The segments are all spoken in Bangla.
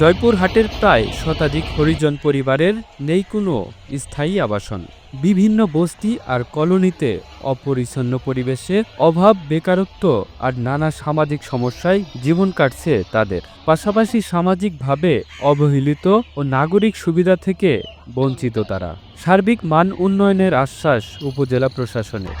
জয়পুরহাটের প্রায় শতাধিক হরিজন পরিবারের নেই কোনো স্থায়ী আবাসন। বিভিন্ন বস্তি আর কলোনিতে অপরিচ্ছন্ন পরিবেশে অভাব, বেকারত্ব আর নানা সামাজিক সমস্যায় জীবন কাটছে তাদের। পাশাপাশি সামাজিকভাবে অবহেলিত ও নাগরিক সুবিধা থেকে বঞ্চিত তারা। সার্বিক মান উন্নয়নের আশ্বাস উপজেলা প্রশাসনের।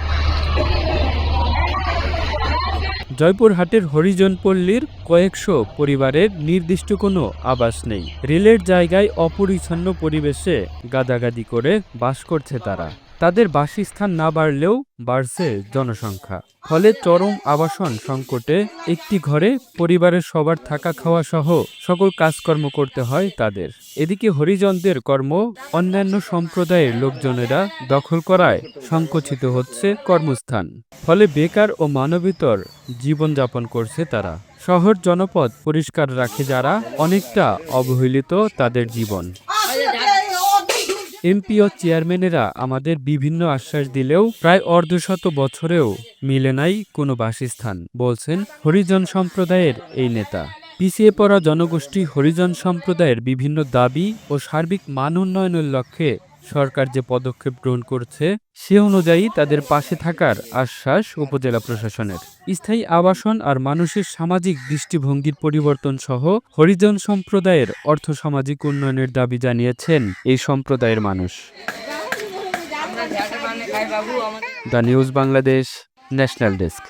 জয়পুরহাটের হরিজন পল্লীর কয়েকশো পরিবারের নির্দিষ্ট কোনো আবাস নেই। রেলের জায়গায় অপরিচ্ছন্ন পরিবেশে গাদাগাদি করে বাস করছে তারা। তাদের বাসস্থান না বাড়লেও বাড়ছে জনসংখ্যা। ফলে চরম আবাসন সংকটে একটি ঘরে পরিবারের সবার থাকা খাওয়া সহ সকল কাজকর্ম করতে হয় তাদের। এদিকে হরিজনদের কর্ম অন্যান্য সম্প্রদায়ের লোকজনেরা দখল করায় সংকুচিত হচ্ছে কর্মস্থান। ফলে বেকার ও মানবিতর জীবনযাপন করছে তারা। শহর জনপদ পরিষ্কার রাখে যারা অনেকটা অবহেলিত তাদের জীবন। এমপি ও চেয়ারম্যানেরা আমাদের বিভিন্ন আশ্বাস দিলেও প্রায় অর্ধশত বছরেও মিলে নাই কোনো বাসস্থান, বলছেন হরিজন সম্প্রদায়ের এই নেতা। পিছিয়ে পড়া জনগোষ্ঠী হরিজন সম্প্রদায়ের বিভিন্ন দাবি ও সার্বিক মান উন্নয়নের লক্ষ্যে সরকার যে পদক্ষেপ গ্রহণ করছে, সে অনুযায়ী তাদের পাশে থাকার আশ্বাস উপজেলা প্রশাসনের। স্থায়ী আবাসন আর মানুষের সামাজিক দৃষ্টিভঙ্গির পরিবর্তন সহ হরিজন সম্প্রদায়ের অর্থ সামাজিক উন্নয়নের দাবি জানিয়েছেন এই সম্প্রদায়ের মানুষ। The news Bangladesh national desk.